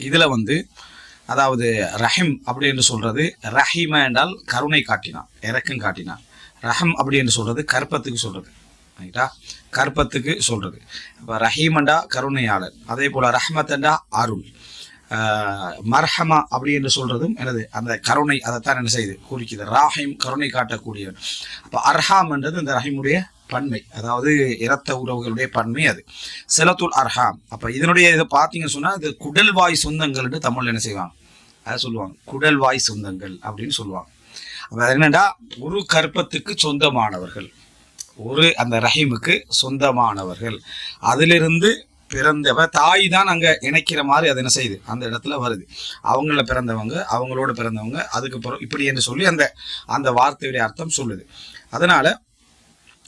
இதில் வந்து அதாவது ரஹிம் அப்படி என்று சொல்கிறது ரஹிம என்றால் கருணை காட்டினான் இறக்கம் காட்டினான். ரஹம் அப்படி என்று சொல்கிறது கற்பத்துக்கு சொல்கிறது ரைட்டா? கற்பத்துக்கு சொல்கிறது இப்போ ரஹீமண்டா கருணையாளர் அதே போல் ரஹ்மத்தண்டா அருள். மர்ஹமா அப்படி என்று சொல்கிறதும் எனது அந்த கருணை அதைத்தான் என்ன செய்யுது குறிக்குது. ராஹிம் கருணை காட்டக்கூடியவன் அப்போ அர்ஹாம் என்றது இந்த ரஹீமுடைய பன்மை. அதாவது இரத்த உறவுகளுடைய பன்மை அது. சிலத்துல் அர்ஹாம். அப்போ இதனுடைய இதை பார்த்தீங்கன்னு சொன்னால் இது குடல்வாய் சொந்தங்கள்னு தமிழில் என்ன செய்வாங்க? அதை சொல்லுவாங்க. குடல்வாய் சொந்தங்கள் அப்படின்னு சொல்லுவாங்க. அப்போ அது என்னன்னா ஒரு கற்பத்துக்கு சொந்தமானவர்கள். ஒரு அந்த ரஹீமுக்கு சொந்தமானவர்கள். அதிலிருந்து பிறந்தவ தாய் தான் அங்கே இணைக்கிற மாதிரி அது என்ன செய்யுது? அந்த இடத்துல வருது. அவங்கள பிறந்தவங்க அவங்களோட பிறந்தவங்க அதுக்கு பிறகு இப்படி என்று சொல்லி அந்த அந்த வார்த்தையுடைய அர்த்தம் சொல்லுது. அதனால்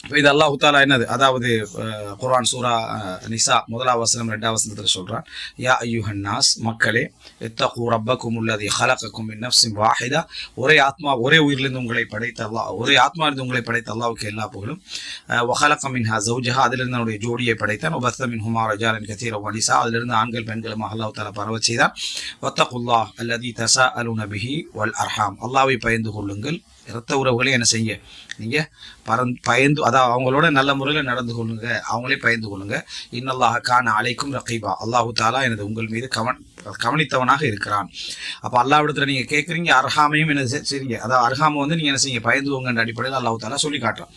இது அல்லாஹ் தாலா என்னது? அதாவது குர்ஆன் சூரா நிசா முதலாவது வசனம் ரெண்டாவது வசனத்தில் சொல்றான். யா ஐயுஹன் நாஸ் மக்களே எத்தகு ரப்பக்கும் உள்ளது ஹலக்கக்கும் மின் வாஹிதா. ஒரே ஆத்மா ஒரே உயிரிலிருந்து உங்களை படைத்த அல்லாஹ் ஒரே ஆத்மா இருந்து உங்களை படைத்த அல்லாவுக்கு எல்லா புகழும். வஹலக மின்ஹா ஜவுஜஹா அதிலிருந்து அவனுடைய ஜோடியை படைத்தான். ஒபத்த மின் ஹுமா ரஜாலின் கத்தீர வனிசா அதிலிருந்து ஆண்கள் பெண்களும் அல்லாஹு தாலா பரவ செய்தான். வத்தகுல்லாஹ் அல்லதி தசா அலு நபிஹி வல் அர்ஹாம். அல்லாவை பயந்து கொள்ளுங்கள். இரத்த உறவுகளை என்ன செய்ய நீங்க பரந் பயந்து அதான் அவங்களோட நல்ல முறையில் நடந்து கொள்ளுங்க. அவங்களே பயந்து கொள்ளுங்க. இன்னல்லாஹ் கான் அலைக்கும் ரகீபா. அல்லாஹு தாலா எனது உங்கள் மீது கவன் கவனித்தவனாக இருக்கிறான். அப்போ அல்லாவிடத்தில் நீங்கள் கேட்குறீங்க அர்ஹாமையும் என்ன செ- செய்றீங்க. அதாவது அர்ஹாமை வந்து நீங்கள் என்ன செய்ய பயந்துவோங்கன்ற அடிப்படையில் அல்லாஹு தாலா சொல்லி காட்டுறான்.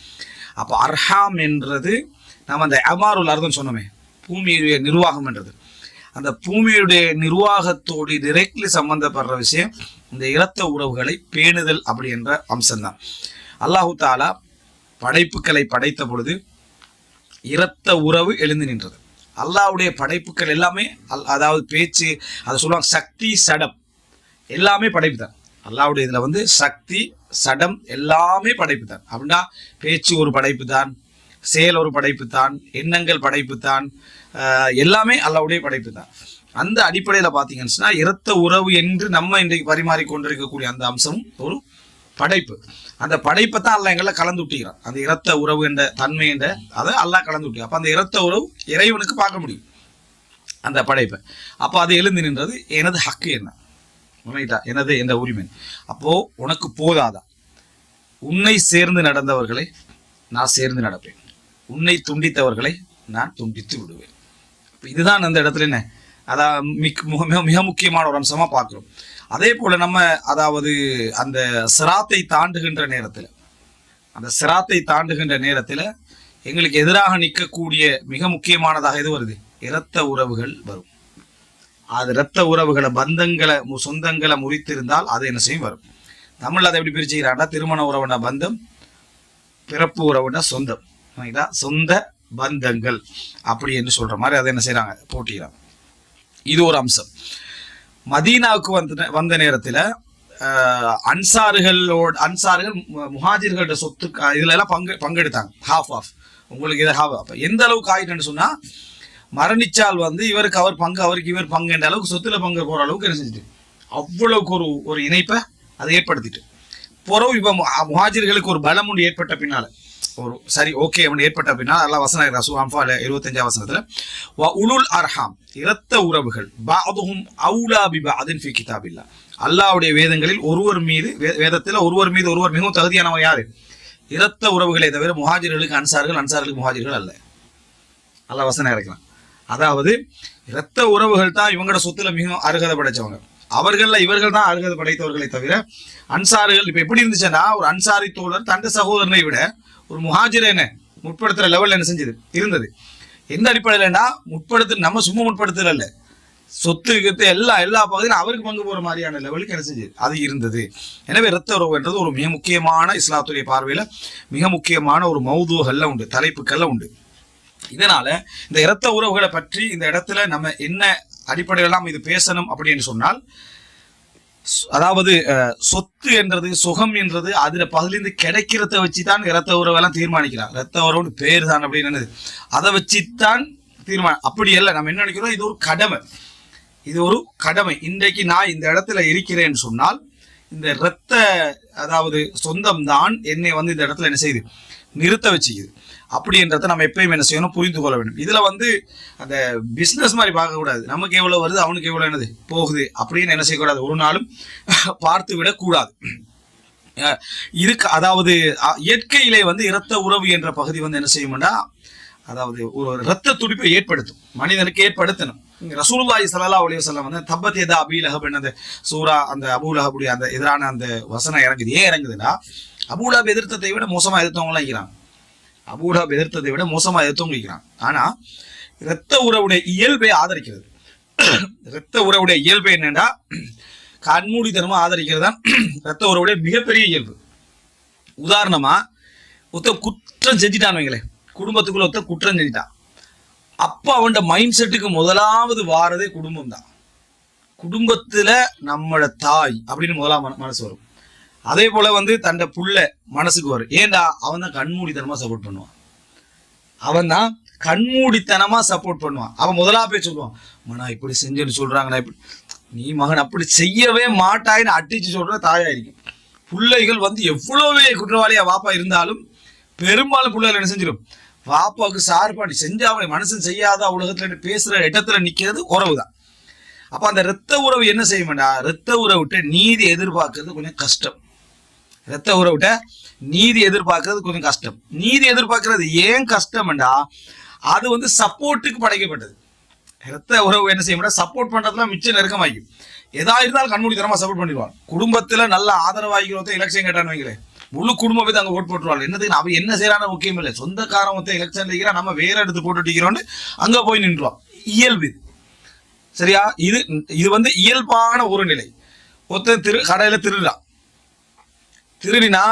அப்போ அர்ஹாம் என்றது நம்ம அந்த அமாருல் அர்தம் சொன்னோமே பூமியுடைய நிர்வாகம் என்றது. அந்த பூமியுடைய நிர்வாகத்தோடு டிரெக்ட்லி சம்பந்தப்படுற விஷயம் இந்த இரத்த உறவுகளை பேணுதல் அப்படி என்ற அம்சம்தான். அல்லாஹு தாலா படைப்புகளை படைத்த பொழுது இரத்த உறவு எழுந்து நின்றது. அல்லாவுடைய படைப்புகள் எல்லாமே அல்- அதாவது பேச்சு அதை சொல்லுவாங்க சக்தி சடம். எல்லாமே படைப்பு தான். அல்லாவுடைய இதில் வந்து சக்தி சடம் எல்லாமே படைப்பு தான். அப்படின்னா பேச்சு ஒரு படைப்பு தான் செயல் ஒரு படைப்பு தான் எண்ணங்கள் படைப்பு தான் எல்லாமே அல்லாஹ்வுடைய படைப்பு தான். அந்த அடிப்படையில் பார்த்தீங்கன்னு சொன்னா இரத்த உறவு என்று நம்ம இன்றைக்கு பரிமாறிக்கொண்டிருக்கக்கூடிய அந்த அம்சம் ஒரு படைப்பு. அந்த படைப்பை தான் அல்லாஹ் எங்களை கலந்து விட்டுகிறான் அந்த இரத்த உறவு என்ற தன்மை என்ற அதை அல்லாஹ் கலந்து விட்டு அப்போ அந்த இரத்த உறவு இறைவனுக்கு பார்க்க முடியும். அந்த படைப்பை. அப்போ அது எழுந்து நின்றது எனது ஹக்கு என்ன? உண்மைதா எனது என்ற உரிமை. அப்போது உனக்கு போதாதா? உன்னை சேர்ந்து நடந்தவர்களை நான் சேர்ந்து நடப்பேன். உன்னை துண்டித்தவர்களை நான் துண்டித்து விடுவேன். இதுதான் அந்த இடத்துல என்ன? அதான் மிக மிக- மிக முக்கியமான ஒரு அம்சமாக பார்க்குறோம். அதே போல நம்ம அதாவது அந்த சிராத்தை தாண்டுகின்ற நேரத்தில் அந்த சிராத்தை தாண்டுகின்ற நேரத்தில் எங்களுக்கு எதிராக நிற்கக்கூடிய மிக முக்கியமானதாக எது வருது? இரத்த உறவுகள் வரும். அது இரத்த உறவுகளை பந்தங்களை மு- சொந்தங்களை முறித்திருந்தால் அது என்ன செய்யும்? வரும். தமிழ்ல அதை எப்படி பிரிச்சுக்கிறாங்கன்னா திருமண உறவுனா பந்தம் பிறப்பு உறவுனா சொந்தம். சரிங்களா சொந்த பந்தங்கள். அப்படி என்று சொல்ற மாதிரி அதை என்ன செய்யறாங்க போட்டிக்கிறாங்க இது ஒரு அம்சம். மதீனாவுக்கு வந்த வந்த நேரத்தில் அன்சாறுகளோட அன்சார்கள் மு- முஹாஜிர்களோட சொத்து இதுல எல்லாம் பங்கு பங்கெடுத்தாங்க. ஹாஃப் ஆஃப் உங்களுக்கு இதை ஹாஃப் ஆஃப் எந்த அளவுக்கு ஆயிட்டுன்னு சொன்னா மரணிச்சால் வந்து இவருக்கு அவர் பங்கு அவருக்கு இவர் பங்கு என்ற அளவுக்கு சொத்துல பங்கு போற அளவுக்கு என்ன செஞ்சுட்டு அவ்வளவுக்கு ஒரு ஒரு இணைப்பை அதை ஏற்படுத்திட்டு. புறவு இப்போ முஹாஜிர்களுக்கு ஒரு பலம் ஒன்று ஏற்பட்ட பின்னால. ஒரு சரி ஓகே அவன் ஏற்பட்ட அப்படின்னா அல்லா வசன ரசூ அம்பால இருபத்தஞ்சாம் வசனத்துல வ உலுல் அர்ஹாம் இரத்த உறவுகள் பாதுஹும் அவுலா பிபா அதின் ஃபி கிதாபில்லா அல்லாவுடைய வேதங்களில் ஒருவர் மீது வே- ஒருவர் மீது ஒருவர் மிகவும் தகுதியானவன் யாரு? இரத்த உறவுகளை தவிர முஹாஜிர்களுக்கு அன்சார்கள் அன்சார்களுக்கு முஹாஜிர்கள் அல்ல. அல்ல வசனம் இறக்கலாம் அதாவது இரத்த உறவுகள் தான் இவங்களோட சொத்துல மிகவும் அருகதை படைச்சவங்க. அவர்களில் இவர்கள் தான் அருகதை படைத்தவர்களை தவிர அன்சாரிகள் இப்ப எப்படி இருந்துச்சுன்னா ஒரு அன்சாரி தோழர் தந்த சகோதரனை விட ஒரு முஹாஜிரை என்ன முற்படுத்துகிற லெவலில் என்ன செஞ்சது? இருந்தது. எந்த அடிப்படையில்னா முற்படுத்து நம்ம சும்மா முற்படுத்தல சொத்து கித்து எல்லா எல்லா பகுதியிலும் அவருக்கு பங்கு போகிற மாதிரியான லெவலுக்கு என்ன செஞ்சது? அது இருந்தது. எனவே இரத்த உறவு என்றது ஒரு மிக முக்கியமான இஸ்லாத்துடைய பார்வையில் மிக முக்கியமான ஒரு மௌதுகள்ல உண்டு தலைப்புக்கள்ல உண்டு. இதனால இந்த இரத்த உறவுகளை பற்றி இந்த இடத்துல நம்ம என்ன அடிப்படையில் நாம் இது பேசணும் அப்படின்னு சொன்னால் அதாவது அஹ், சொத்து என்றது சுகம் என்றது அதுல பதிலிருந்து கிடைக்கிறத வச்சு தான் இரத்த உறவெல்லாம் தீர்மானிக்கிறான் இரத்த உறவுன்னு பேர் தான் அப்படின்னு அதை வச்சு தான் தீர்மானம் அப்படி இல்லை நம்ம என்ன நினைக்கிறோம்? இது ஒரு கடமை. இது ஒரு கடமை. இன்றைக்கு நான் இந்த இடத்துல இருக்கிறேன்னு சொன்னால் இந்த இரத்த அதாவது சொந்தம் தான் என்னை வந்து இந்த இடத்துல என்ன செய்யுது? நிறுத்த வச்சுக்குது. அப்படின்றத நம்ம எப்பயும் என்ன செய்யணும் புரிந்து கொள்ள வேண்டும். இதில் வந்து அந்த பிஸ்னஸ் மாதிரி பார்க்கக்கூடாது நமக்கு எவ்வளோ வருது அவனுக்கு எவ்வளோ என்னது போகுது அப்படின்னு என்ன செய்யக்கூடாது. ஒரு நாளும் பார்த்து விடக்கூடாது. இருக்கு அதாவது அ- இயற்கையிலே வந்து இரத்த உறவு என்ற பகுதி வந்து என்ன செய்யும்னா அதாவது ஒரு இரத்த துடிப்பை ஏற்படுத்தும். மனிதனுக்கு ஏற்படுத்தணும். இங்க ரசூலுல்லாஹி ஸல்லல்லாஹு அலைஹி வந்து தப்பத் எதா அபீ லஹப் அந்த சூரா அந்த அபூலஹபுடைய அந்த எதிரான அந்த வசனம் இறங்குது. ஏன் இறங்குதுன்னா அபூ லஹப் எதிர்த்ததை விட மோசமாக எதிர்த்தவங்களாம் இருக்கிறாங்க அபூ எதிர்த்ததை விட மோசமா எதிர்த்தவங்க இருக்கிறாங்க ஆனா இரத்த உறவுடைய இயல்பை ஆதரிக்கிறது. இரத்த உறவுடைய இயல்பு என்னன்னா கண்மூடித்தனமா ஆதரிக்கிறது தான் இரத்த உறவுடைய மிகப்பெரிய இயல்பு. உதாரணமா ஒருத்தன் குற்றம் செஞ்சிட்டான் வைங்களேன். குடும்பத்துக்குள்ள ஒருத்தன் குற்றம் செஞ்சிட்டான். அப்ப அவன் மைண்ட் செட்டுக்கு முதலாவது வாரதே குடும்பம் தான் குடும்பத்துல நம்மளோட தாய் அப்படின்னு முதலாம் மனசு வரும். அதே போல வந்து தண்ட புள்ள மனசுக்கு வரும். ஏன்டா அவன் தான் கண்மூடித்தனமா சப்போர்ட் பண்ணுவான். அவன் தான் கண்மூடித்தனமா சப்போர்ட் பண்ணுவான். அவன் முதலா போய் சொல்லுவான் மனா இப்படி செஞ்சுன்னு சொல்றாங்கண்ணா இப்படி. நீ மகன் அப்படி செய்யவே மாட்டாயின்னு அடிச்சு சொல்ற தாயா இருக்கும் பிள்ளைகள் வந்து எவ்வளவே குற்றவாளியா வாப்பா இருந்தாலும் பெரும்பாலும் பிள்ளைகள் என்ன செஞ்சிடும் வாப்பாவுக்கு சார்பாடி செஞ்ச அவனை மனுஷன் செய்யாத உலகத்துல பேசுற இடத்துல நிக்கிறது உறவு தான் அப்ப அந்த இரத்த உறவு என்ன செய்யும்டா? இரத்த உறவுட்ட நீதி எதிர்பார்க்கறது கொஞ்சம் கஷ்டம். இரத்த உறவுட்ட நீதி எதிர்பார்க்கறது கொஞ்சம் கஷ்டம். நீதி எதிர்பார்க்கறது ஏன் கஷ்டம்டா? அது வந்து சப்போர்ட்டுக்கு படைக்கப்பட்டது. இரத்த உறவு என்ன செய்ய முடியாது சப்போர்ட் பண்றதுலாம் மிச்சம் நெருக்கமாகும் எதா இருந்தாலும் கண்மூடித்தனமா சப்போர்ட் பண்ணிடுவான். குடும்பத்துல நல்ல ஆதரவாகிறத எலெக்ஷன் கேட்டான்னு வைங்களேன் முழு குடும்பம் போய் அங்கே ஓட் போட்டுருவாங்க. என்னதுக்கு அவன் என்ன செய்யறான்னு முக்கியம் இல்லை. சொந்தக்காரன் ஒருத்தன் எலெக்ஷன் இருக்கிறான். நம்ம வேற எடுத்து போட்டுட்டிக்கிறோன்னு அங்க போய் நின்றுவான். இயல்பு இது. சரியா? இது இது வந்து இயல்பான ஒரு நிலை. ஒருத்தன் திரு கடையில திருடுறான். திருடினா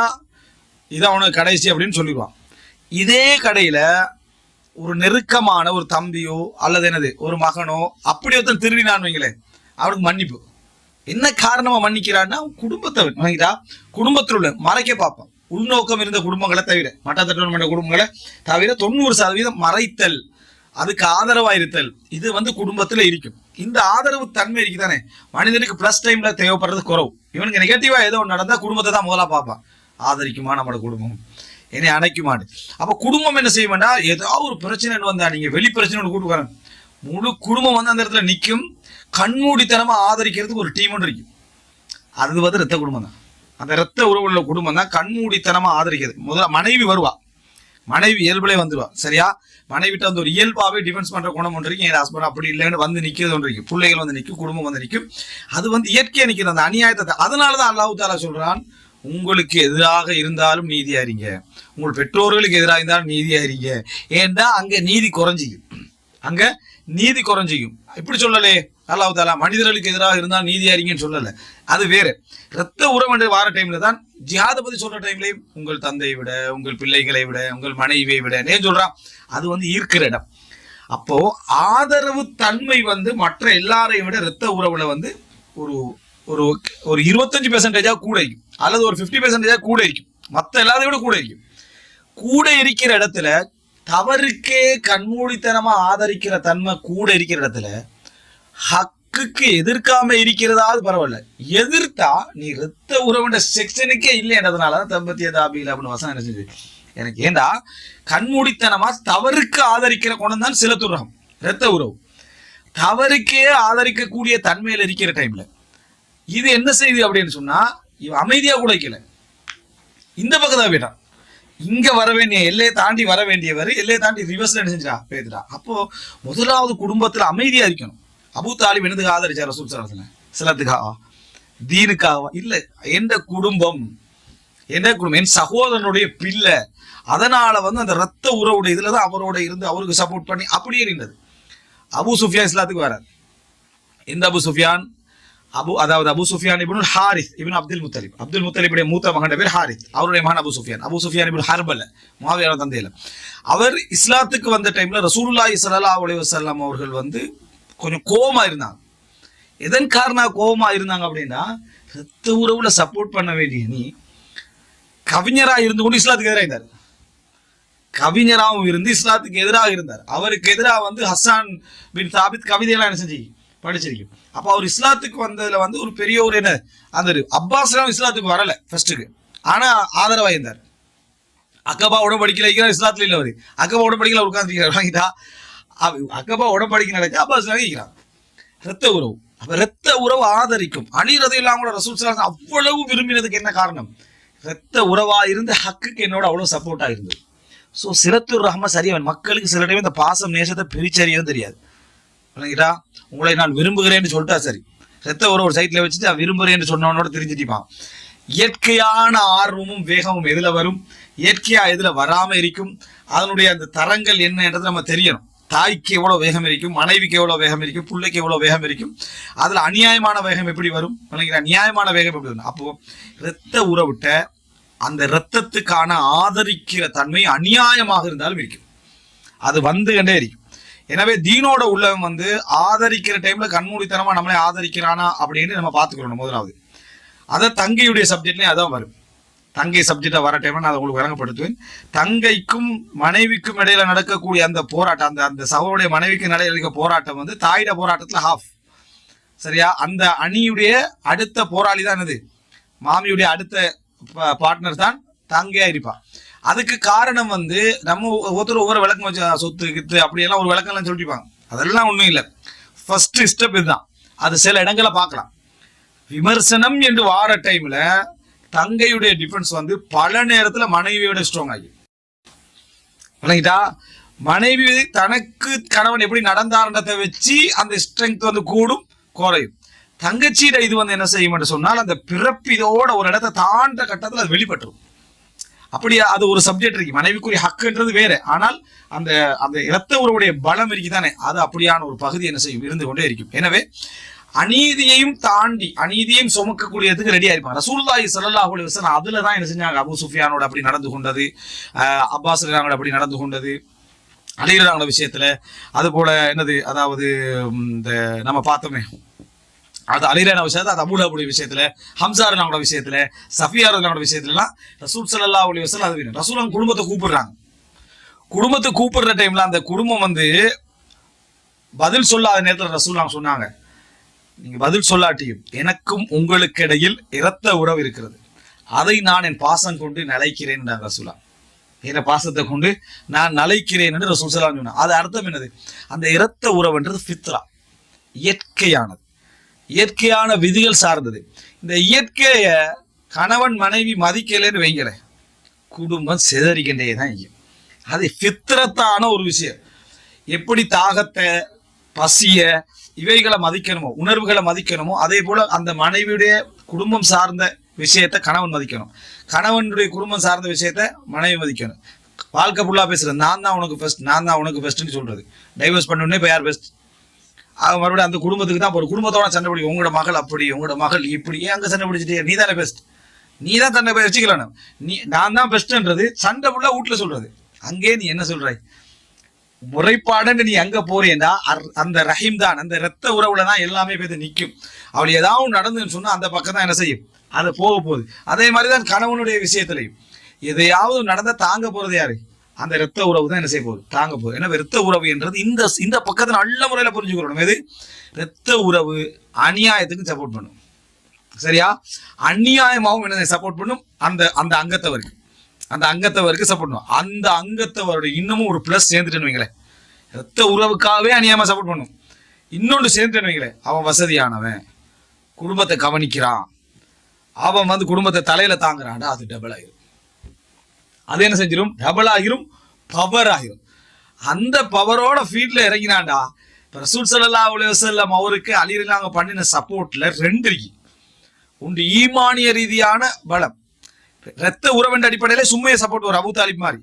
இது அவனுக்கு கடைசி அப்படின்னு சொல்லிடுவான். இதே கடையில் ஒரு நெருக்கமான ஒரு தம்பியோ அல்லது என்னது ஒரு மகனோ அப்படி ஒருத்தன் திருடினான்னு வைங்களேன் அவனுக்கு மன்னிப்பு. என்ன காரணமா மன்னிக்கிறான்னா குடும்பத்தை வாங்கிட்டா குடும்பத்தில் உள்ள மறைக்க பார்ப்பான். உள்நோக்கம் இருந்த குடும்பங்களை தவிர மட்டத்தட்டு குடும்பங்களை தவிர தொண்ணூறு சதவீதம் மறைத்தல். அதுக்கு ஆதரவா இருத்தல் இது வந்து குடும்பத்துல இருக்கும். இந்த ஆதரவு தன்மை இருக்குதானே? மனிதனுக்கு பிளஸ் டைம்ல தேவைப்படுறது குறவு. இவனுக்கு நெகட்டிவா ஏதோ ஒன்று நடந்தா குடும்பத்தை தான் முதலா பார்ப்பான். ஆதரிக்குமா நம்மளோட குடும்பம்? என்னை அணைக்குமாடு அப்ப குடும்பம் என்ன செய்ய வேண்டாம் ஏதாவது ஒரு பிரச்சனைன்னு வந்தா நீங்க வெளி பிரச்சனை கூட்டு வரேன் முழு குடும்பம் வந்து அந்த இடத்துல நிற்கும் கண்மூடித்தனமா ஆதரிக்கிறதுக்கு ஒரு டீம் ஒன்று இருக்கும். அது வந்து ரத்த குடும்பம் தான் அந்த ரத்த உறவுள்ள குடும்பம் தான் கண்மூடித்தனமா ஆதரிக்கிறது. முதல்ல மனைவி வருவா. மனைவி இயல்புலே வந்துடுவா சரியா? மனைவிட்ட வந்து ஒரு இயல்பாகவே டிஃபென்ஸ் பண்ணுற குணம் ஒன்றிருக்கு என் ஹஸ்பண்ட் அப்படி இல்லைன்னு வந்து நிற்கிறது ஒன்று இருக்கு. பிள்ளைகள் வந்து நிற்கும் குடும்பம் வந்து நிற்கும் அது வந்து இயற்கையாக நிற்கிற அந்த அநியாயத்தை அதனாலதான் அல்லாஹ் தாலா சொல்கிறான் உங்களுக்கு எதிராக இருந்தாலும் நீதியா இருங்க உங்கள் பெற்றோர்களுக்கு எதிராக இருந்தாலும் நீதியா இருங்க ஏன்டா அங்கே நீதி குறைஞ்சிக்கும். அங்கே நீதி குறைஞ்சிக்கும். இப்படி சொல்லலே. அல்லாஹ் தாலா மனிதர்களுக்கு எதிராக இருந்தால் நீதியாரிங்கன்னு சொல்லலை. அது வேற. ரத்த உறவு என்று வார டைம்ல தான் ஜிஹாத பற்றி சொல்ற டைம்லேயும் உங்கள் தந்தையை விட உங்கள் பிள்ளைகளை விட உங்கள் மனைவியை விட ஏன் சொல்றான் அது வந்து ஈர்க்கிற இடம். அப்போ ஆதரவு தன்மை வந்து மற்ற எல்லாரையும் விட ரத்த உறவுல வந்து ஒரு ஒரு ஒரு இருபத்தஞ்சு பெர்சன்டேஜாக கூட இருக்கும். அல்லது ஒரு ஃபிஃப்டி பெர்சன்டேஜாக கூட இருக்கும். மற்ற எல்லாரையும் விட கூட இருக்கும். கூட இருக்கிற இடத்துல தவறுக்கே கண்மூடித்தனமா ஆதரிக்கிற தன்மை கூட இருக்கிற இடத்துல ஹக்குக்கு எதிர்க்காம இருக்கிறதாவது பரவாயில்ல. எதிர்த்தா நீ ரத்த உறவுன்ற செக்ஷனுக்கே இல்லைன்றதுனால தான் தம்பத்திய தாபியில் அப்படின்னு வசனம் என்ன செஞ்சு எனக்கு ஏண்டா கண்மூடித்தனமா தவறுக்கு ஆதரிக்கிற குணம் தான் சிலத்துறகம் ரத்த உறவு. தவறுக்கே ஆதரிக்கக்கூடிய தன்மையில் இருக்கிற டைம்ல இது என்ன செய்து அப்படின்னு சொன்னா இவன் அமைதியா கூட இந்த பக்கம் தான் போயிட்டான். இங்க வர வேண்டிய எல்லையை தாண்டி வர வேண்டியவர் எல்லையை தாண்டி ரிவர்ஸ்ல என்ன செஞ்சா பேசுறா அப்போ முதலாவது குடும்பத்துல அமைதியா இருக்கணும். அபூ தாலிப் என்னதுக்கு ஆதரிச்சார் ரசூல் சலாத்துல சிலத்துக்காக தீனுக்காகவா இல்லை எந்த குடும்பம் எந்த குடும்பம் என் சகோதரனுடைய பிள்ளை அதனால வந்து அந்த ரத்த உறவுடைய இதில் தான் அவரோட இருந்து அவருக்கு சப்போர்ட் பண்ணி அப்படியே இருந்தது அபு சுஃபியான் இஸ்லாத்துக்கு வராது இந்த அபு சுஃபியான்? அபு அதாவது Abu Sufyan ibn Harith ibn Abdul Muttalib. Abdul முத்தலிபுடைய மூத்த மகன் பேர் ஹாரிஸ். அவருடைய மகன் Abu Sufyan. Abu Sufyan ibn ஹர்பல மாவியார தந்தையில. அவர் இஸ்லாத்துக்கு வந்த டைம்ல ரசூலுல்லாஹி ஸல்லல்லாஹு அலி வசல்லாம் அவர்கள் வந்து கொஞ்சம் கோபமா இருந்தாங்க எதன் காரணம் கோபமா இருந்தாங்க அப்படின்னா ரத்த உறவுல சப்போர்ட் பண்ண வேண்டிய நீ கவிஞரா இருந்து கொண்டு இஸ்லாத்துக்கு எதிராக இருந்தார் கவிஞராகவும் இருந்து இஸ்லாத்துக்கு எதிராக இருந்தார். அவருக்கு எதிராக வந்து ஹசான் பின் தாபித் கவிதையெல்லாம் என்ன செஞ்சு படிச்சிருக்கும் அப்போ அவர் இஸ்லாத்துக்கு வந்ததுல வந்து ஒரு பெரிய ஒரு என்ன அந்த ஒரு அப்பாஸ்லாம் இஸ்லாத்துக்கு வரல ஃபர்ஸ்ட்டுக்கு ஆனா ஆதரவாக இருந்தார். அக்கபா உடம்படிக்கல வைக்கிறார் இஸ்லாத்துல இல்ல அவரு. அக்கபா உடம்படிக்கல உட்காந்துருக்கிறார் வாங்கிட்டா. அக்கப்பா உடம்படிக்கு நடக்க அப்பா வாங்கிக்கிறான் ரத்த உறவு. அப்ப ரத்த உறவு ஆதரிக்கும். அணிறது இல்லாம கூட ரசூல் ஸல்லல்லாஹு அவ்வளவு விரும்பினதுக்கு என்ன காரணம்? ரத்த உறவா இருந்து ஹக்குக்கு என்னோட அவ்வளவு சப்போர்ட்டா இருந்தது. ஸோ சிலத்துர் ரஹ்ம சரியவன் மக்களுக்கு சில டைம் இந்த பாசம் நேசத்தை பிரிச்சறியவும் தெரியாது. விளங்கிட்டா? உங்களை நான் விரும்புகிறேன்னு சொல்லிட்டா சரி. ரத்த உறவு ஒரு சைட்ல வச்சுட்டு நான் விரும்புகிறேன்னு சொன்னவனோட தெரிஞ்சுட்டிப்பான். இயற்கையான ஆர்வமும் வேகமும் எதுல வரும்? இயற்கையா எதுல வராம இருக்கும்? அதனுடைய அந்த தரங்கள் என்னன்றது நம்ம தெரியணும். தாய்க்கு எவ்வளவு வேகம் இருக்கும் மனைவிக்கு எவ்வளவு வேகம் இருக்கும் பிள்ளைக்கு எவ்வளவு வேகம் இருக்கும் அதுல அநியாயமான வேகம் எப்படி வரும்? விளங்கிற நியாயமான வேகம் எப்படி வரும்? அப்போ இரத்த உறவிட்ட அந்த இரத்தத்துக்கான ஆதரிக்கிற தன்மை அநியாயமாக இருந்தாலும் இருக்கும். அது வந்து கண்டே இருக்கும். எனவே தீனோட உள்ளவன் வந்து ஆதரிக்கிற டைம்ல கண்மூடித்தனமா நம்மளே ஆதரிக்கிறானா அப்படின்னு நம்ம பார்த்துக்கிறோம் முதலாவது. அதை தங்கையுடைய சப்ஜெக்ட்லயும் அதான் வரும். தங்கை சப்ஜெக்டா வர டைம் நான் அதை உங்களுக்கு வழங்கப்படுத்துவேன் தங்கைக்கும் மனைவிக்கும் இடையில நடக்கக்கூடிய அந்த போராட்டம் அந்த அந்த சகோடைய மனைவிக்கு இடையில இருக்க போராட்டம் வந்து தாயிட போராட்டத்துல ஹாஃப் சரியா? அந்த அணியுடைய அடுத்த போராளி தான் இது மாமியுடைய அடுத்த பார்ட்னர் தான் தங்கையா இருப்பா. அதுக்கு காரணம் வந்து நம்ம ஒவ்வொருத்தர் ஒவ்வொரு விளக்கம் வச்சு சொத்து கித்து அப்படியெல்லாம் ஒரு விளக்கம்லாம் சொல்லிப்பாங்க. அதெல்லாம் ஒன்றும் இல்லை. ஃபர்ஸ்ட் ஸ்டெப் இதுதான். அது சில இடங்களை பார்க்கலாம். விமர்சனம் என்று வார டைம்ல தங்கையுடைய டிஃபென்ஸ் வந்து பல நேரத்துல மனைவியோட ஸ்ட்ராங் ஆகி. விளங்கிட்டா மனைவி தனக்கு கணவன் எப்படி நடந்தாருன்றதை வச்சு அந்த ஸ்ட்ரென்த் வந்து கூடும் குறையும். தங்கச்சியிட இது வந்து என்ன செய்யும் என்று சொன்னால் அந்த பிறப்பிதோட ஒரு இடத்தை தாண்ட கட்டத்தில் அது வெளிப்பட்டுரும். அப்படி அது ஒரு சப்ஜெக்ட் இருக்கு. மனைவிக்குரிய ஹக்குன்றது வேற. ஆனால் அந்த அந்த இரத்த உறவுடைய பலம் இருக்குதானே அது அப்படியான ஒரு பகுதி என்ன செய்யும் இருந்து கொண்டே இருக்கும். எனவே அநீதியையும் தாண்டி அநீதியையும் சுமக்கக்கூடியதுக்கு ரெடியா இருப்பாங்க ரசூல்லாஹி ஸல்லல்லாஹு அலி வசன் அதுல தான் என்ன செஞ்சாங்க? அபு சுஃபியானோட அப்படி நடந்து கொண்டது அப்பாஸ் ரலியல்லாஹு அப்படி நடந்து கொண்டது அலிரலாங்கள விஷயத்துல அது போல என்னது அதாவது இந்த நம்ம பார்த்தோமே அது அலிரான விஷயத்துல அது அபுலாபுடைய விஷயத்துல ஹம்சாரனோட விஷயத்துல சஃபியாரோட விஷயத்துலலாம் ரசூல் சல்லா அலைஹி வசல் அது வேணும். ரசூல் அவங்க குடும்பத்தை கூப்பிடுறாங்க. குடும்பத்தை கூப்பிடுற டைம்ல அந்த குடும்பம் வந்து பதில் சொல்லாத நேரத்தில் ரசூல் அவங்க சொன்னாங்க. நீங்க பதில் சொல்லாட்டியும் எனக்கும் உங்களுக்கு இடையில் இரத்த உறவு இருக்கிறது. அதை நான் என் பாசம் கொண்டு நிலைக்கிறேன் ரசூலா. என் பாசத்தை கொண்டு நான் நிலைக்கிறேன் என்று ரசூல் ஸல்லல்லாஹு அலைஹி அது அர்த்தம் என்னது? அந்த இரத்த உறவுன்றது ஃபித்ரா இயற்கையானது. இயற்கையான விதிகள் சார்ந்தது. இந்த இயற்கைய கணவன் மனைவி மதிக்கலைன்னு வைங்களேன். குடும்பம் சிதறிக்கின்றே தான் இங்கே அது ஃபித்ரத்தான ஒரு விஷயம். எப்படி தாகத்தை பசிய இவைகளை மதிக்கணுமோ உணர்வுகளை மதிக்கணுமோ அதே போல அந்த மனைவியுடைய குடும்பம் சார்ந்த விஷயத்தை கணவன் மதிக்கணும். கணவனுடைய குடும்பம் சார்ந்த விஷயத்த மனைவி மதிக்கணும். வாழ்க்கை ஃபுல்லாக பேசுறது நான் தான் உனக்கு பெஸ்ட் நான் தான் உனக்கு பெஸ்ட்னு சொல்றது. டைவர்ஸ் பண்ண இப்போ யார் பெஸ்ட் அவன் மறுபடியும் அந்த குடும்பத்துக்கு தான் ஒரு குடும்பத்தோட சண்டை பிடிக்கும். உங்களோட மகள் அப்படி உங்களோட மகள் இப்படி ஏன் அங்கே சண்டை பிடிச்சிட்டே? நீ தானே பெஸ்ட் நீ தான் தன்னை வச்சுக்கலாம் நீ நான் தான் பெஸ்ட்ன்றது சண்டை ஃபுல்லாக வீட்டில் சொல்றது. அங்கே நீ என்ன சொல்றாய்? முறைப்பாடுன்னு நீ எங்க போறேன்னா அர்- அந்த ரஹீம் தான் அந்த ரத்த உறவுல தான் எல்லாமே போய் நிற்கும் அவள் ஏதாவது நடந்துன்னு சொன்னா அந்த பக்கம் தான் என்ன செய்யும்? அது போக போகுது. அதே மாதிரி தான் கணவனுடைய விஷயத்திலையும். எதையாவது நடந்தா தாங்க போறது யாரு? அந்த இரத்த உறவு தான் என்ன செய்ய போகுது? தாங்க போகுது. ஏன்னா இரத்த உறவு என்றது இந்த இந்த பக்கத்தை நல்ல முறையில் புரிஞ்சுக்கிறோம் எது? இரத்த உறவு அநியாயத்துக்கு சப்போர்ட் பண்ணும். சரியா? அநியாயமாகவும் என்ன சப்போர்ட் பண்ணும். அந்த அந்த அங்கத்தவருக்கு அந்த அங்கத்தவருக்கு சப்போர்ட் பண்ணும். அந்த அங்கத்தவரோட இன்னமும் ஒரு ப்ளஸ் சேர்ந்துட்டுன்னு வைங்களேன். ரத்த உறவுக்காகவே அநியாயமாக சப்போர்ட் பண்ணும். இன்னொன்று சேர்ந்துட்டேன்னு வைங்களேன். அவன் வசதியானவன். குடும்பத்தை கவனிக்கிறான். அவன் வந்து குடும்பத்தை தலையில தாங்குறான்டா அது டபுள் ஆயிரும். அது என்ன செஞ்சிடும் டபுள் ஆகிரும் பவர் ஆகிரும் அந்த பவரோட ஃபீல்ட்ல இறங்கினான்டா இப்போ ரசூல் சல்லா அலைஹி அவருக்கு அலிரலாங்க பண்ணின சப்போர்ட்ல ரெண்டு இருக்கு. ஒன்று ஈமானிய ரீதியான பலம். ரத்த உறவின் அடிப்படையில சும்மையை சப்போர்ட் வரும். அபு தாலிப் மாதிரி.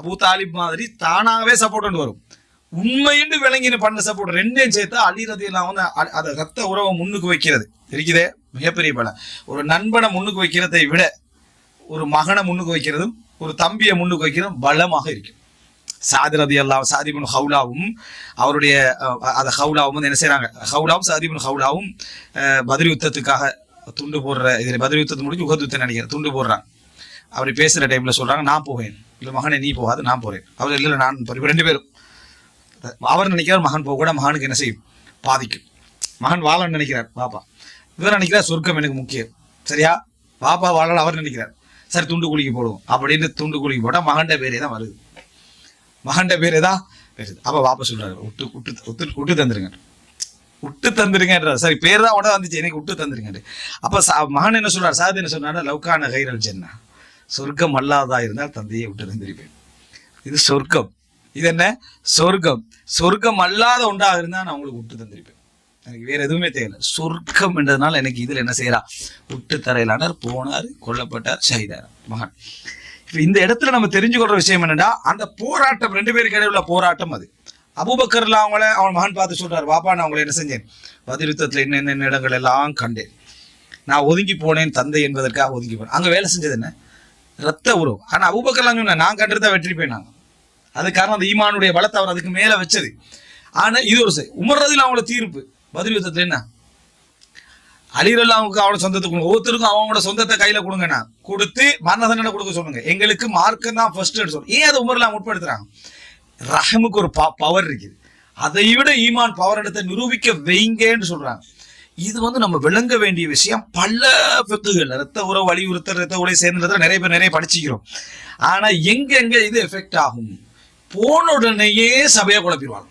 அபு தாலிப் மாதிரி தானாகவே சப்போர்ட் வரும். உண்மையின் விளங்கின பண்ண சப்போர்ட் ரெண்டையும் சேர்த்தா அழிறது எல்லாம் வந்து அ- அதை ரத்த உறவை முன்னுக்கு வைக்கிறது. தெரிக்குதே மிகப்பெரிய பலம் ஒரு நண்பனை முன்னுக்கு வைக்கிறதை விட ஒரு மகனை முன்னுக்கு வைக்கிறதும் ஒரு தம்பியை முன்னுக்கு வைக்கிறதும் பலமாக இருக்கும். சாதிரதி அல்லாவும் சாதிபுன் ஹவுலாவும் அவருடைய அதை ஹவுலாவும் வந்து என்ன செய்கிறாங்க ஹவுலாவும் சாதிபுன் ஹவுலாவும் பதிரி யுத்தத்துக்காக துண்டு போடுற இதில் பதிரி யுத்தத்தை முடிஞ்சு உகது யுத்தம் நினைக்கிறேன் துண்டு போடுறாங்க. அப்படி பேசுற டைம்ல சொல்றாங்க நான் போவேன். இல்லை மகனை நீ போகாது நான் போகிறேன் அவர் இல்லை நான் போகிறேன் ரெண்டு பேரும். அவர் நினைக்கிறார் மகன் போக கூட மகனுக்கு என்ன செய்யும்? பாதிக்கும். மகன் வாழன்னு நினைக்கிறார் பாப்பா. இவர் நினைக்கிறார் சொர்க்கம் எனக்கு முக்கியம். சரியா? பாப்பா வாழ அவர் நினைக்கிறார். சரி துண்டு குளிக்கு போடுவோம். அப்படின்னு துண்டு குளிக்கு போட்டால் மகண்ட பேரே தான் வருது. மகண்ட பேரே தான் வருது. அப்போ பாப்பா சொல்றாரு விட்டு விட்டு விட்டு விட்டு தந்துருங்க. விட்டு தந்துருங்கன்ற சரி பேர் தான் உடனே வந்துச்சு. எனக்கு விட்டு தந்துருங்க அப்போ சா- மகன் என்ன சொல்றாரு? சாது என்ன சொன்னாரு லவ்கான கைரல் ஜென்னா. சொர்க்கம் அல்லாதா இருந்தால் தந்தையை விட்டு தந்திருப்பேன் இது சொர்க்கம். இது என்ன? சொர்க்கம். சொர்க்கம் அல்லாத ஒன்றாக இருந்தால் நான் உங்களுக்கு விட்டு தந்திருப்பேன். எனக்கு வேற எதுவுமே தெரியல சொர்க்கம் என்றதுனால எனக்கு இதில் என்ன செய்யறா? விட்டு தரையிலானார் போனார் கொல்லப்பட்டார் ஷஹிதார். மகன். இப்போ இந்த இடத்துல நம்ம தெரிஞ்சுக்கொள்ற விஷயம் என்னன்னா அந்த போராட்டம் ரெண்டு பேருக்கு இடையில உள்ள போராட்டம் அது. அபுபக்கர்ல அவங்கள அவன் மகன் பார்த்து சொல்றாரு பாப்பா நான் அவங்களை என்ன செஞ்சேன்? பதிருத்தத்தில் என்னென்ன இடங்கள் எல்லாம் கண்டேன். நான் ஒதுங்கி போனேன் தந்தை என்பதற்காக ஒதுங்கி போனேன். அங்கே வேலை செஞ்சது என்ன? ரத்த உறவு. ஆனா அபூபக்கர்லாம் சொன்னேன் நான் கண்டிருந்தா வெற்றி போயினாங்க. அது காரணம் அந்த ஈமானுடைய பலத்தை அவர் அதுக்கு மேல வச்சது. ஆனா இது ஒரு சரி உமர்றதுல அவங்களோட தீர்ப்பு. பதில் யுத்தத்துல என்ன? அலிரல்லாவுக்கு அவனோட சொந்தத்தை கொடுங்க. ஒவ்வொருத்தருக்கும் அவங்களோட சொந்தத்தை கையில கொடுங்கண்ணா கொடுத்து மரண தண்டனை கொடுக்க சொல்லுங்க. எங்களுக்கு மார்க்கம் தான் ஃபர்ஸ்ட் சொல்லுங்க. ஏன் அதை உமர்லாம் முற்படுத்துறாங்க? ரஹமுக்கு ஒரு பவர் இருக்குது. அதை விட ஈமான் பவர் இடத்தை நிரூபிக்க வைங்கன்னு சொல்றாங்க. இது வந்து நம்ம விளங்க வேண்டிய விஷயம். பல பெக்குகள் ரத்த உறவு வலியுறுத்தல் ரத்த உடைய சேர்ந்ததுல நிறைய பேர் நிறைய படிச்சுக்கிறோம். ஆனா எங்க எங்க இது எஃபெக்ட் ஆகும்? போன உடனேயே சபையை குழப்பிடுவாங்க.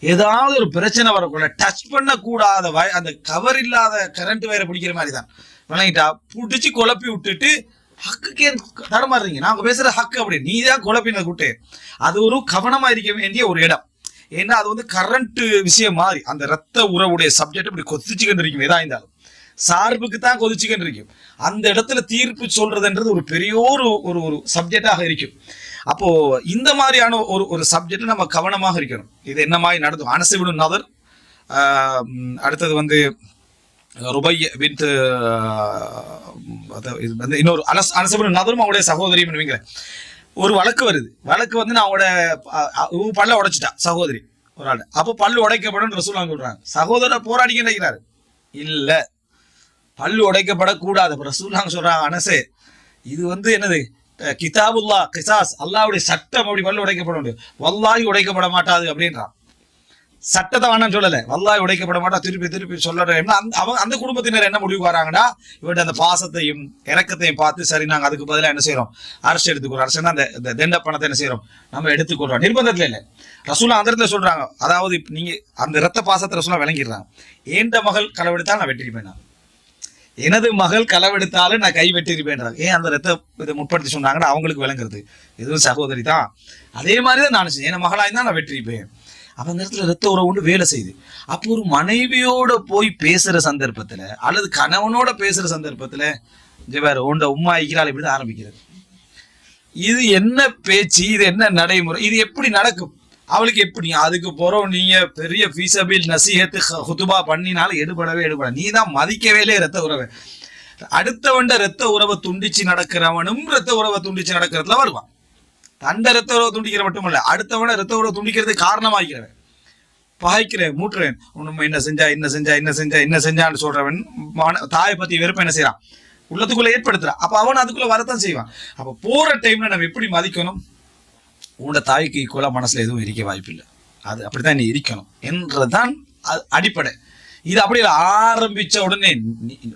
ஏதாவது ஒரு பிரச்சனை வரக்குள்ள டச் பண்ணக்கூடாத வய அந்த கவர் இல்லாத கரண்ட் வயரை பிடிக்கிற மாதிரி தான் விளங்கிட்டா? பிடிச்சி குழப்பி விட்டுட்டு ஹக்குக்கே ஏன் தடமாறுறீங்க? நாங்க பேசுற ஹக்கு அப்படி நீ தான் குழப்பினது கூட்டு. அது ஒரு கவனமா இருக்க வேண்டிய ஒரு இடம். ஏன்னா அது வந்து கரண்ட் விஷயம் மாதிரி. அந்த ரத்த உறவுடைய சப்ஜெக்ட் இப்படி கொதிச்சுக்கிட்டு இருக்கும் எதா இருந்தாலும். சார்புக்கு தான் கொதிச்சுக்கிட்டு இருக்கும் அந்த இடத்துல தீர்ப்பு சொல்றதுன்றது ஒரு பெரிய ஒரு ஒரு ஒரு சப்ஜெக்டாக இருக்கும். அப்போ இந்த மாதிரியான ஒரு ஒரு சப்ஜெக்ட் நம்ம கவனமாக இருக்கணும். இது என்ன மாதிரி நடந்தும். அனசு விடும் நதர் அடுத்தது வந்து ருபைய வித் இது வந்து இன்னொரு அனஸ் அனசபின் நதரும் அவருடைய சகோதரியும் வைங்களேன் ஒரு வழக்கு வருது. வழக்கு வந்து நான் அவங்களோட பல்ல உடைச்சிட்டா சகோதரி ஒரு ஆள். அப்போ பல்லு உடைக்கப்படும் ரசூலாங்க சொல்றாங்க. சகோதரர் போராடிக்க நினைக்கிறாரு. இல்ல பல்லு உடைக்கப்படக்கூடாது. அப்ப ரசூலாங்க சொல்றாங்க அனசே இது வந்து என்னது? கிதாபுல்லா கிசாஸ் அல்லாவுடைய சட்டம் அப்படி பல்லு உடைக்கப்பட முடியும் வல்லாகி உடைக்கப்பட மாட்டாது அப்படின்றான். சட்டத்தை வேணாம் சொல்லல. வல்லாஹி உடைக்கப்பட மாட்டா திருப்பி திருப்பி சொல்லறேன் அந்த அவங்க அந்த குடும்பத்தினர் என்ன முடிவு வராங்கன்னா இவர்கிட்ட அந்த பாசத்தையும் இறக்கத்தையும் பார்த்து சரி நாங்க அதுக்கு பதிலாக என்ன செய்யறோம் அரசு எடுத்துக்கிறோம் அரசு அந்த திண்ட தண்ட பணத்தை என்ன செய்யறோம் நம்ம எடுத்துக்கொள்றோம். நிர்பந்தத்துல இல்ல. ரசூலா அந்த இடத்துல சொல்றாங்க. அதாவது நீங்க அந்த ரத்த பாசத்தை ரசூலா விளங்கிடுறாங்க. ஏண்ட மகள் களவெடுத்தால் நான் வெற்றிருப்பேன் நான். எனது மகள் களவெடுத்தாலும் நான் கை வெட்டிருப்பேன்றாங்க. ஏன் அந்த ரத்த இதை முற்படுத்தி சொன்னாங்கன்னா அவங்களுக்கு விளங்குறது. எதுவும் சகோதரி தான். அதே மாதிரி தான் நான் என் மகளாய் தான் நான் வெற்றிருப்பேன் அப்போ அந்த இடத்துல ரத்த உறவு ஒன்று வேலை செய்யுது அப்போ ஒரு மனைவியோட போய் பேசுகிற சந்தர்ப்பத்தில் அல்லது கணவனோட பேசுகிற சந்தர்ப்பத்தில் இங்க வேற உண்ட உம்மா ஐக்கிறாள் இப்படி தான் ஆரம்பிக்கிறது. இது என்ன பேச்சு இது என்ன நடைமுறை இது எப்படி நடக்கும்? அவளுக்கு எப்படி? அதுக்கு போறோம் நீங்க பெரிய ஃபீஸபில் நசீகத்து ஹுதுபா பண்ணினாலும் எடுபடவே எடுபட. நீ தான் மதிக்கவே இல்லை ரத்த உறவை. அடுத்தவண்ட ரத்த உறவை துண்டிச்சு நடக்கிறவனும் ரத்த உறவை துண்டிச்சு நடக்கிறதுல வருவான். அந்த ரத்த உறவை துண்டிக்கிற மட்டுமல்ல அடுத்தவனை ரத்த உறவை துண்டிக்கிறது காரணமாகிறவன். பகைக்கிறேன் மூட்டுறேன். உண்மை என்ன செஞ்சா என்ன செஞ்சா என்ன செஞ்சா என்ன செஞ்சான்னு சொல்றவன் மன- தாயை பத்தி வெறுப்பை என்ன செய்யறான் உள்ளத்துக்குள்ள ஏற்படுத்துறான். அப்ப அவன் அதுக்குள்ள வரத்தான் செய்வான். அப்ப போற டைம்ல நம்ம எப்படி மதிக்கணும்? உங்களோட தாய்க்கு ஈக்குவலா மனசுல எதுவும் இருக்க வாய்ப்பில்லை. அது அப்படித்தான் நீ இருக்கணும் என்றதுதான் அ- அடிப்படை. இது அப்படி இல்ல. ஆரம்பிச்ச உடனே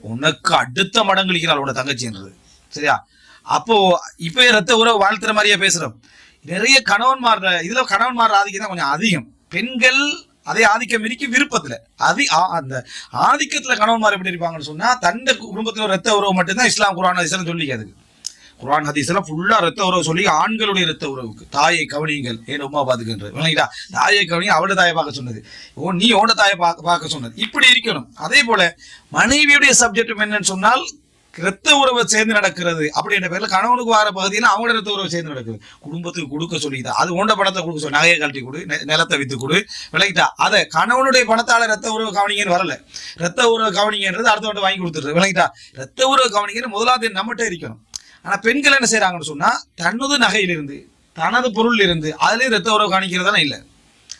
உனக்கு அடுத்த மடங்கு இருக்கிறாள் உன்னோட தங்கச்சின்றது சரியா? அப்போ இப்ப ரத்த உறவு வாழ்த்துற மாதிரியே பேசுறோம். நிறைய கணவன்மார் இதுல கணவன்மார் ஆதிக்கம் தான் கொஞ்சம் அதிகம். பெண்கள் அதே ஆதிக்கம் இருக்கு விருப்பத்துல. அதி ஆ- அந்த ஆதிக்கத்துல கணவன்மார் எப்படி இருப்பாங்கன்னு சொன்னா தண்ட குடும்பத்துல ரத்த உறவு மட்டும்தான் இஸ்லாம் குரான் ஹதீஸ்லாம் சொல்லிக்காது குரான் ஹதீஸ் எல்லாம் ஃபுல்லா ரத்த உறவு சொல்லி ஆண்களுடைய ரத்த உறவுக்கு. தாயை கவனியுங்கள். ஏன் உமா பாத்துக்கின்றது தாயை கவனி அவளோட தாயை பார்க்க சொன்னது. ஓ நீ உன்னோட தாயை பார்க்க பார்க்க சொன்னது. இப்படி இருக்கணும். அதே போல மனைவியுடைய சப்ஜெக்ட் என்னன்னு சொன்னால் ரத்த உறவை சேர்ந்து நடக்கிறது. அப்படின்ற பேர்ல கணவனுக்கு வர பகுதியில் அவங்களோட ரத்த உறவை சேர்ந்து நடக்குது. குடும்பத்துக்கு கொடுக்க சொல்லிதான் அது உண்ட பணத்தை கொடுக்க சொல்லி நகையை கழட்டி கொடு நெ- நிலத்தை வித்து கொடு விளக்கிட்டா அதை கணவனுடைய பணத்தால ரத்த உறவு கவனிங்கன்னு வரல. ரத்த உறவு கவனிங்கன்றது அடுத்தவட்ட வாங்கி கொடுத்துருது விளக்கிட்டா ரத்த உறவு கவனிங்கன்னு முதலாவது நம்மகிட்ட இருக்கணும். ஆனா பெண்கள் என்ன செய்யறாங்கன்னு சொன்னா தனது நகையிலிருந்து தனது பொருள் இருந்து அதுலேயும் ரத்த உறவு காணிக்கிறதானே இல்லை.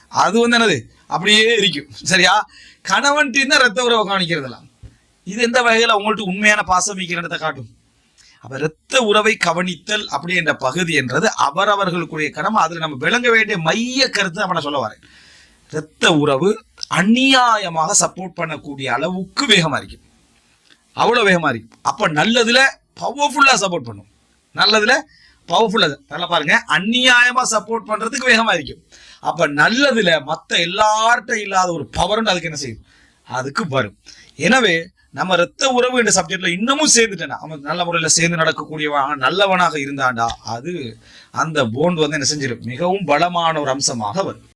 அது வந்து என்னது? அப்படியே இருக்கும் சரியா? கணவன்ட்டு தான் ரத்த உறவு காணிக்கிறதெல்லாம் இது எந்த வகையில் உங்கள்ட்ட உண்மையான பாசம் வைக்கிறத காட்டும்? அப்ப இரத்த உறவை கவனித்தல் அப்படி என்ற பகுதி என்றது அவரவர்களுக்குரிய கடமை. அதில் நம்ம விளங்க வேண்டிய மைய கருத்து அவனை சொல்ல வரேன். இரத்த உறவு அநியாயமாக சப்போர்ட் பண்ணக்கூடிய அளவுக்கு வேகமா இருக்கும் அவ்வளோ வேகமா இருக்கும் அப்போ நல்லதுல பவர்ஃபுல்லா சப்போர்ட் பண்ணும். நல்லதுல பவர்ஃபுல்லா நல்லா பாருங்க. அநியாயமா சப்போர்ட் பண்றதுக்கு வேகமா இருக்கும் அப்ப நல்லதுல மற்ற எல்லார்ட்ட இல்லாத ஒரு பவர்னு அதுக்கு என்ன செய்யும்? அதுக்கு வரும். எனவே நம்ம ரத்த உறவு என்ற சப்ஜெக்ட்ல இன்னமும் சேர்ந்துட்டேன். அவன் நல்ல முறையில சேர்ந்து நடக்கக்கூடியவன் நல்லவனாக இருந்தாண்டா அது அந்த போண்ட் வந்து என்ன செஞ்சிடும் மிகவும் பலமான ஒரு அம்சமாக வரும்.